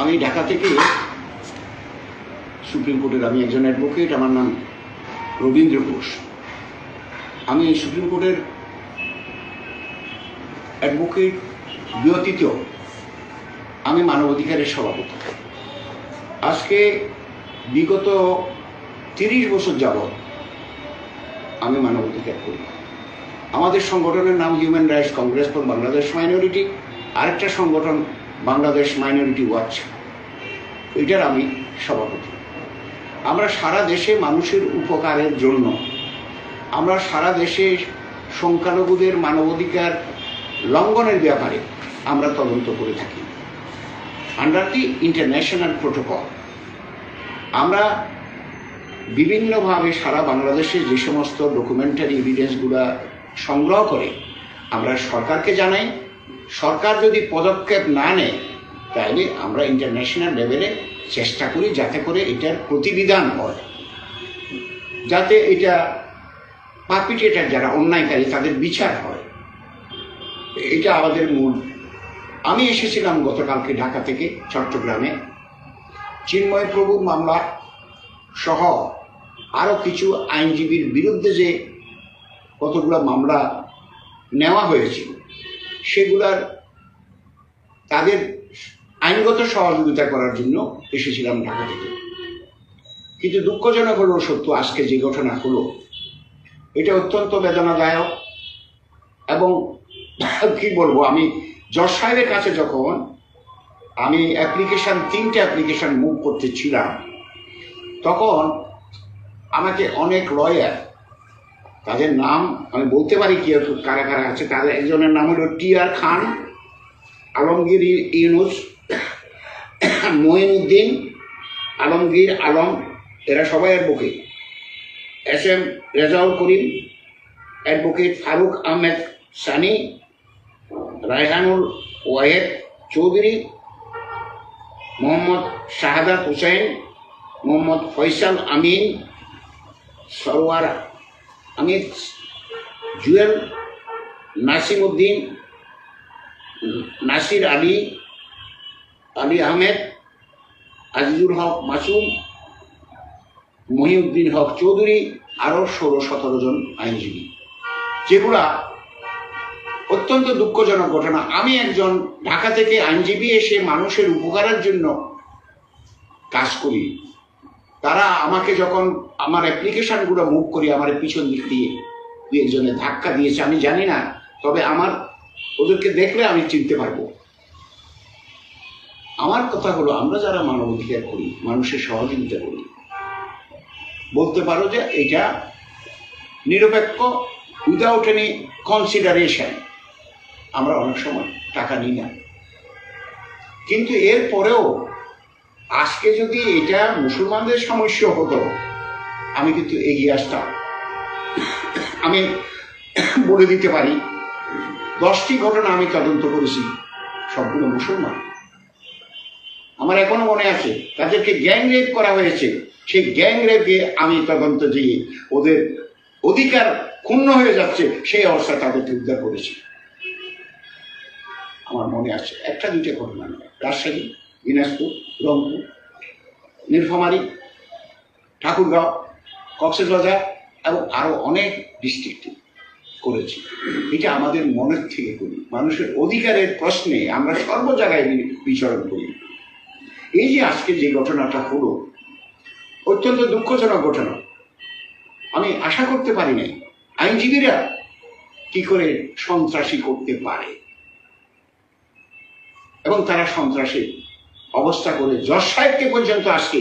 আমি ঢাকা থেকে সুপ্রিম কোর্টের আমি একজন অ্যাডভোকেট আমার নাম রবীন্দ্র ঘোষ। আমি সুপ্রিম কোর্টের অ্যাডভোকেট ব্যতীত আমি মানবাধিকারের সভাপতি। আজকে বিগত তিরিশ বছর যাবৎ আমি মানবাধিকার করি। আমাদের সংগঠনের নাম human rights congress for Bangladesh minority আরেকটা সংগঠন বাংলাদেশ মাইনরিটি ওয়াচ এটার আমি সভাপতি। আমরা সারা দেশে মানুষের উপকারের জন্য, আমরা সারা দেশে সংখ্যালঘুদের মানবাধিকার লঙ্ঘনের ব্যাপারে আমরা তদন্ত করে থাকি। আন্ডার দি ইন্টারন্যাশনাল প্রোটোকল আমরা বিভিন্নভাবে সারা বাংলাদেশে যে সমস্ত ডকুমেন্টারি এভিডেন্সগুলো সংগ্রহ করে, আমরা সরকারকে জানাই সরকার যদি পদক্ষেপ না নেয়, তাহলে আমরা ইন্টারন্যাশনাল লেভেলে চেষ্টা করি যাতে করে এটার প্রতিবিধান হয়। যাতে এটা পাপিটেটার যারা অন্যায়কারী, তাদের বিচার হয়। এটা আমাদের মূল। আমি এসেছিলাম গতকালকে ঢাকা থেকে চট্টগ্রামে। চিন্ময় প্রভু মামলা সহ আরও কিছু আইনজীবীর বিরুদ্ধে যে কতগুলো মামলা নেওয়া হয়েছিল সেগুলার তাদের আইনগত সহযোগিতা করার জন্য এসেছিলাম ঢাকা থেকে। কিন্তু দুঃখজনক হলো সত্য, আজকে যে ঘটনা হলো, এটা অত্যন্ত বেদনাদায়ক এবং কি বলব, আমি জজ সাহেবের কাছে যখন আমি অ্যাপ্লিকেশন তিনটে অ্যাপ্লিকেশন মুভ করতেছিলাম তখন আমাকে অনেক লয়ার তাদের নাম আমি বলতে পারি কি কারা কারা আছে, তাদের একজনের নাম হলো টি আর খান, আলমগীর ইউনুস মঈনুদ্দিন আলমগীর আলম, এরা সবাই advocate S M Rezaul Karim advocate Faruk Ahmed Sani, Raihanul Wahed Chowdhury, Mohammad Shahadat Hossain Mohammad Faisal Amin Sarwar Amir Jewel Nasim Uddin Nasir Ali Ali Ahmed, Azizul Haque Masum, Mohiuddin Haque Chowdhury আরও ষোলো সতেরো জন আইনজীবী। যেগুলা অত্যন্ত দুঃখজনক ঘটনা। আমি একজন ঢাকা থেকে আইনজীবী এসে মানুষের উপকারের জন্য কাজ করি। তারা আমাকে যখন আমার অ্যাপ্লিকেশনগুলো মুভ করি, আমার পিছন দিক দিয়ে দু একজনে ধাক্কা দিয়েছে, আমি জানি না, তবে আমার, ওদেরকে দেখলে আমি চিনতে পারব। আমার কথা হলো, আমরা যারা মানবাধিকার করি, মানুষের সহযোগিতা করি, বলতে পারো যে এটা নিরপেক্ষ উইদাউট এনি কনসিডারেশন আমরা অনেক সময় টাকা নিই না। কিন্তু এর পরেও আজকে যদি এটা মুসলমানদের সমস্যা হতো, আমি কিন্তু এগিয়ে আসতাম। আমি বলে দিতে পারি, দশটি ঘটনা আমি তদন্ত করেছি, সবগুলো মুসলমান। আমার এখনও মনে আছে, তাদেরকে গ্যাং রেপ করা হয়েছে। সেই গ্যাং রেপে আমি তদন্ত দিয়ে ওদের অধিকার ক্ষুণ্ণ হয়ে যাচ্ছে, সেই অবস্থা তাদেরকে উদ্ধার করেছি। আমার মনে আছে, একটা দুইটা ঘটনা নয়। রাজশাহী দিনাজপুর রংপুর, নীলফামারী, ঠাকুরগাঁও, কক্সবাজার এবং আরও অনেক ডিস্ট্রিক্টে করেছি। এটা আমাদের মনের থেকে করি। মানুষের অধিকারের প্রশ্নে আমরা সর্ব জায়গায় বিচরণ করি। এই যে আজকে যে ঘটনাটা হলো, অত্যন্ত দুঃখজনক ঘটনা। আমি আশা করতে পারি নাই, আইনজীবীরা কি করে সন্ত্রাসী করতে পারে? এবং তারা সন্ত্রাসী অবস্থা করে জজ সাহেবকে পর্যন্ত আজকে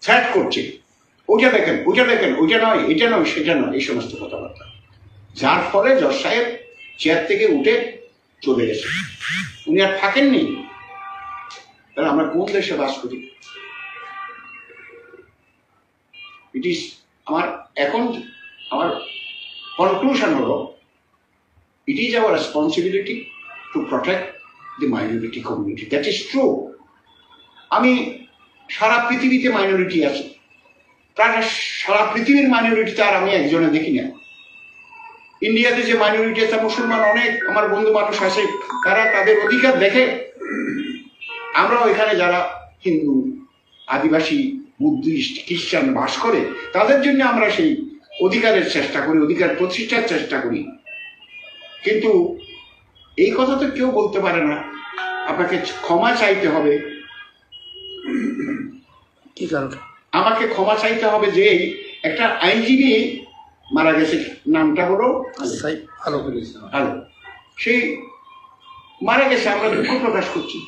থ্রেট করছে। ওটা দেখেন ওটা দেখেন, ওইটা নয়, এটা নয়, সেটা নয়, এই সমস্ত কথাবার্তা। যার ফলে জজ সাহেব চেয়ার থেকে উঠে চলে গেছে। উনি আর থাকেননি। তাহলে আমরা কোন দেশে বাস করি? ইট ইস আমার এখন আমার কনক্লুশন হলো it is our responsibility to protect the minority community that is true আমি সারা পৃথিবীতে মাইনরিটি আছে। প্রায় সারা পৃথিবীর মাইনরিটি আর আমি একজনে দেখি না ইন্ডিয়াতে যে মাইনরিটি আছে, মুসলমান অনেক, আমার বন্ধু মানুষ আছে, তারা তাদের অধিকার দেখে। আমরাও এখানে যারা হিন্দু, আদিবাসী, বুদ্ধিস্ট, খ্রিস্টান বাস করে, তাদের জন্য আমরা সেই অধিকারের চেষ্টা করি, অধিকার প্রতিষ্ঠার চেষ্টা করি। কিন্তু এই কথা তো কেউ বলতে পারে না। আপনাকে ক্ষমা চাইতে হবে। কি কারণ? আমাকে ক্ষমা চাইতে হবে যে একটা আইনজীবী মারা গেছে। নামটা হলো ভালো আলো সেই মারা গেছে আমরা দুঃখ প্রকাশ করছি।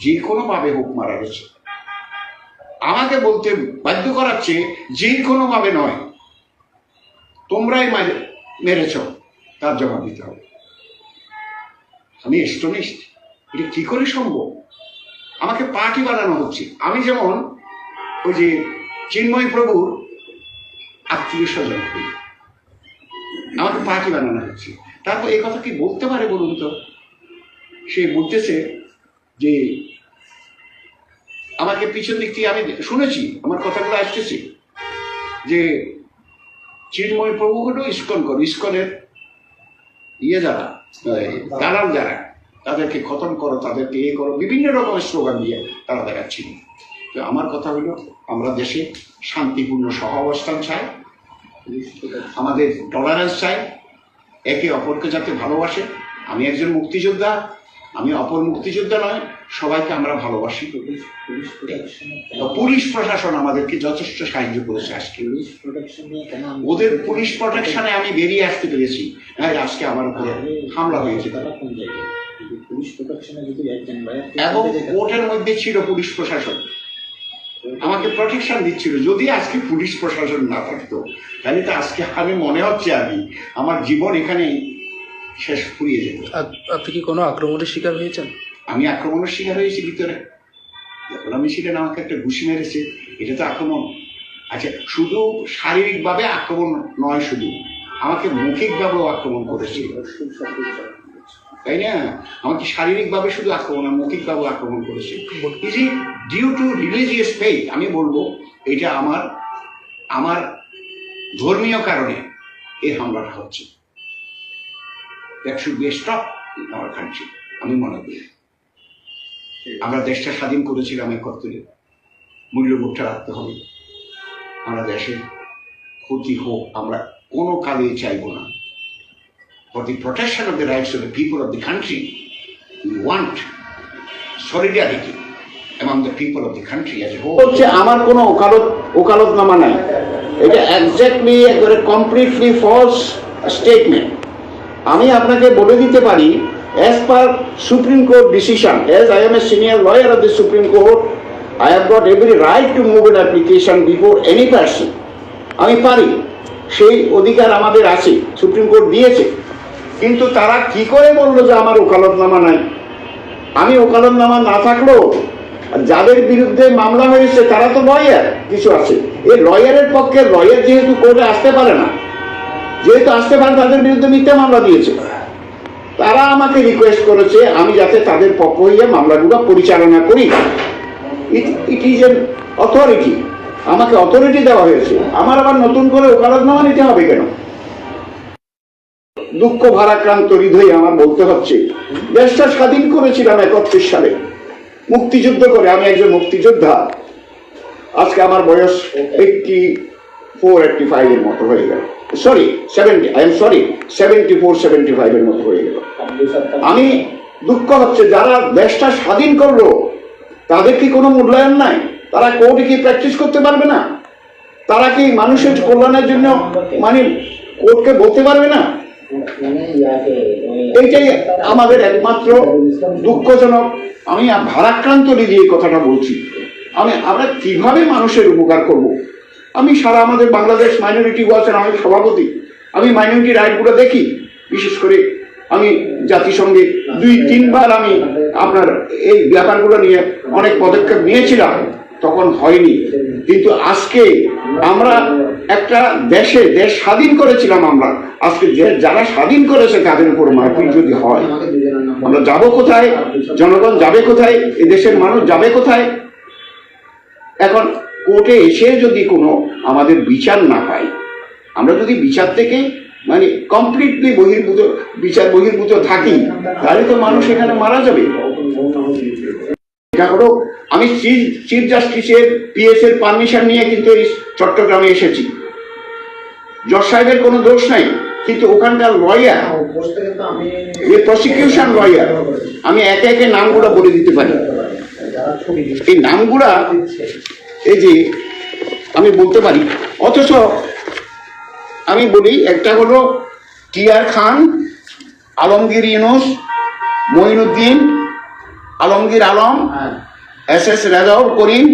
যে কোনো ভাবে হোক মারা গেছে। আমাকে বলতে বাধ্য করাচ্ছে যে কোনো ভাবে নয়। তোমরাই মারে- মেরেছ তার জবাব দিতে হবে। আমি এস্টনিস্ট। এটা কি করে সম্ভব? আমাকে পার্টি বানানো হচ্ছে আমি যেমন ওই যে চিন্ময় প্রভুর আত্মীয় স্বজন হই আমাকে পার্টি বানানো হচ্ছে। তারপর এই কথা কি বলতে পারে বলুন তো? সে বলতেছে যে, আমাকে পিছন দিক থেকে আমি শুনেছি, আমার কথাগুলো আসতেছে, যে চিন্ময় প্রভু হলো ইস্কন কর, ইস্কনের ইয়ে যারা দালাল যারা, তাদেরকে খতম করো, তাদেরকে এ করো, বিভিন্ন রকমের স্লোগান দিয়ে তারা দেখাচ্ছিল তো আমার কথা হলো আমরা দেশে শান্তিপূর্ণ সহ অবস্থান চাই, আমাদের টলারেন্স চাই, একে অপরকে যাতে ভালোবাসে। আমি একজন মুক্তিযোদ্ধা আমি অপর মুক্তিযোদ্ধা নয় সবাইকে আমরা ভালোবাসি পুলিশ প্রশাসন আমাদেরকে যথেষ্ট সাহায্য করেছে আজকে। ওদের পুলিশ প্রোটেকশনে আমি বেরিয়ে আসতে পেরেছি। হ্যাঁ আজকে আমার উপরে হামলা হয়েছে। এবং কোর্টের মধ্যে ছিল পুলিশ প্রশাসন। আমাকে প্রোটেকশন দিচ্ছিল। যদি আজকে পুলিশ প্রশাসন না থাকতো তাহলে তো আজকে আমি মনে হচ্ছে আমি আমার জীবন এখানেই শেষ ফুরিয়ে যেত। আপ- আপনি কি কোনো আক্রমণের শিকার হয়েছেন? আমি আক্রমণের শিকার হয়েছি ভিতরে। যখন আমি ছিলেন আমাকে একটা ঘুষি মেরেছে এটা তো আক্রমণ। আচ্ছা শুধু শারীরিকভাবে আক্রমণ নয় শুধু আমাকে মৌখিকভাবেও আক্রমণ করেছে। তাই না? আমাকে শারীরিকভাবে শুধু আক্রমণ না মৌখিকভাবেও আক্রমণ করেছে। Is it due to religious faith আমি বলব এটা আমার আমার ধর্মীয় কারণে এই হামলাটা হচ্ছে। That should be stop in our country আমি মনে করি। আমরা দেশটা স্বাধীন করেছিলাম একত্রে। মূল্যবোধটা রাখতে হবে। আমরা দেশের ক্ষতি হোক, আমরা কোনো কালেই চাইব না। For the protection of the rights of the people of the country we want solidarity the people of the country as a whole. হচ্ছে আমার কোনো ওকালত, ওকালতনামা নাই। এটা এক্স্যাক্টলি একবারে কমপ্লিটলি ফলস স্টেটমেন্ট আমি আপনাকে বলে দিতে পারি as per Supreme Court decision as I am a senior lawyer of the Supreme Court I have got every right to move an application before any person আমি পারি, সেই অধিকার আমাদের আছে সুপ্রিম কোর্ট দিয়েছে। কিন্তু তারা কি করে বলল যে আমার ওকালতনামা নাই? আমি ওকালতনামা না থাকলেও যাদের বিরুদ্ধে মামলা হয়েছে, তারা তো লয়ার কিছু আছে। এই লয়ারের পক্ষে লয়ার যেহেতু কোর্টে আসতে পারে না যেহেতু আসতে পারে তাদের বিরুদ্ধে মিথ্যা মামলা দিয়েছে। তারা আমাকে রিকোয়েস্ট করেছে আমি যাতে তাদের পক্ষ হইয়া মামলাগুলো পরিচালনা করি। ইট ইজ এন অথরিটি আমাকে অথরিটি দেওয়া হয়েছে। আমার আবার নতুন করে ওকালতনামা নিতে হবে কেন? দুঃখ ভারাক্রান্ত হৃদয়ে আমার বলতে হচ্ছে দেশটা স্বাধীন করেছিলাম একত্রিশ সালে। মুক্তিযুদ্ধ করে আমি একজন মুক্তিযোদ্ধা। আজকে আমার বয়স এইটটি ফোর এইটটি ফাইভের মতো হয়ে গেল। Sorry seventy I am sorry seventy four seventy ফাইভের মতো হয়ে গেল। আমি দুঃখ হচ্ছে, যারা দেশটা স্বাধীন করল, তাদের কি কোনো মূল্যায়ন নাই? তারা কোর্টে কি প্র্যাকটিস করতে পারবে না? তারা কি মানুষের কল্যাণের জন্য মানে কোর্টকে বলতে পারবে না? এইটাই আমাদের একমাত্র দুঃখজনক। আমি ভারাক্রান্ত হৃদয়ে এই কথাটা বলছি। আমি আমরা কীভাবে মানুষের উপকার করব? আমি সারা আমাদের বাংলাদেশ মাইনরিটি ওয়াচের আমি সভাপতি। আমি মাইনরিটি রাইটগুলো দেখি, বিশেষ করে আমি জাতিসংঘে দুই, তিনবার আমি আপনার এই ব্যাপারগুলো নিয়ে অনেক পদক্ষেপ নিয়েছিলাম, তখন হয়নি। কিন্তু আজকে আমরা একটা দেশে দেশ স্বাধীন করেছিলাম আমরা। আজকে যে যারা স্বাধীন করেছে তাদের উপর মারপিট যদি হয়, আমরা যাব কোথায়? জনগণ যাবে কোথায়? এ দেশের মানুষ যাবে কোথায়? এখন কোর্টে এসে যদি কোনো আমাদের বিচার না পাই আমরা যদি বিচার থেকে মানে কমপ্লিটলি বহির্ভূত, বিচার বহির্ভূত থাকি, তাহলে তো মানুষ এখানে মারা যাবে। এটা হলো, আমি চিফ জাস্টিসের পিএস এর পারমিশন নিয়ে কিন্তু এই চট্টগ্রামে এসেছি। জজ সাহেবের কোনো দোষ নাই, কিন্তু ওখানকার লয়ার এই প্রসিকিউশন লয়ার আমি একে একে নামগুলো বলে দিতে পারি। এই নামগুলা এই যে আমি বলতে পারি অথচ আমি বলি একটা হলো TR Khan Alamgir Yunus Mainuddin Alamgir Alam S S Rezaul Karim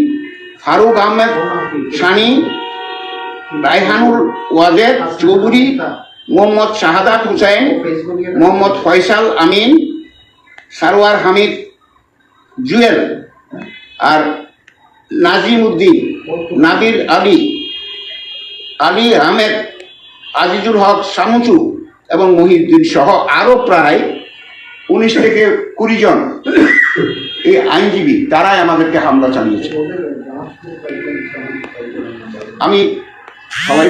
Faruk Ahmed Sani Raihanul Wajed Chowdhury Mohammad Shahadat Hossain Mohammad Faisal Amin Sarwar Hamid Jewel. আর নাজিম উদ্দিন নাবির আলী আলী আহমেদ, আজিজুল হক শামুচু এবং মহিউদ্দিন সহ আরও প্রায় উনিশ থেকে কুড়ি জন এই আইনজীবী তারাই আমাদেরকে হামলা চালিয়েছে। আমি সবাই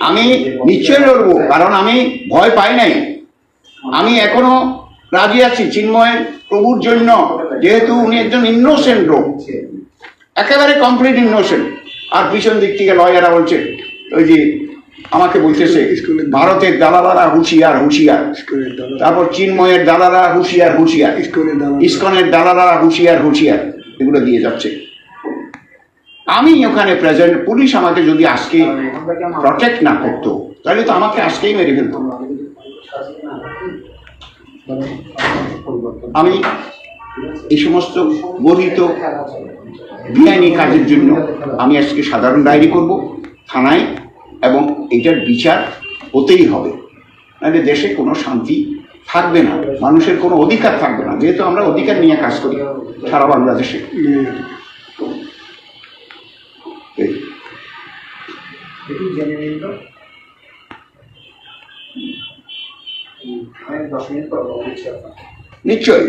আমি নিশ্চয় লড়বো কারণ আমি ভয় পাই নাই। আমি এখনও রাজি আছি চিন্ময় প্রভুর জন্য যেহেতু উনি একজন ইনোসেন্ট লোক। একেবারে কমপ্লিট ইনোসেন্ট আর পিছন দিক থেকে লয়াররা বলছে ওই যে আমাকে বলতেছে ভারতের দালালারা হুঁশিয়ার হুঁশিয়ার। তারপর চিন্ময়ের দালালা হুঁশিয়ার হুঁশিয়ার। ইস্কনের দালালারা হুঁশিয়ার হুঁশিয়ার। এগুলো দিয়ে যাচ্ছে। আমি ওখানে প্রেজেন্ট পুলিশ আমাকে যদি আজকে প্রটেক্ট না করতো, তাহলে তো আমাকে আজকেই মেরে ফেলতো। আমি এই সমস্ত গঠিত বেআইনি কাজের জন্য আমি আজকে সাধারণ ডায়েরি করব থানায়, এবং এটার বিচার হতেই হবে। নাহলে দেশে কোনো শান্তি থাকবে না, মানুষের কোনো অধিকার থাকবে না, যেহেতু আমরা অধিকার নিয়ে কাজ করি সারা বাংলাদেশে। জেনে নিন তো দশ মিনিট পর নিশ্চয়ই।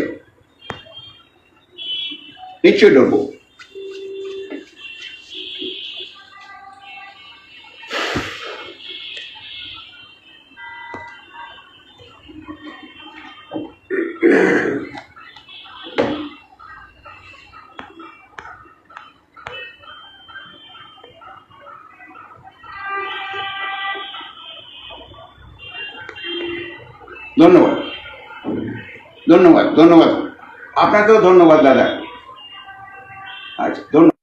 ধন্যবাদ। ধন্যবাদ ধন্যবাদ। আপনাকেও ধন্যবাদ দাদা। আচ্ছা ধন্যবাদ।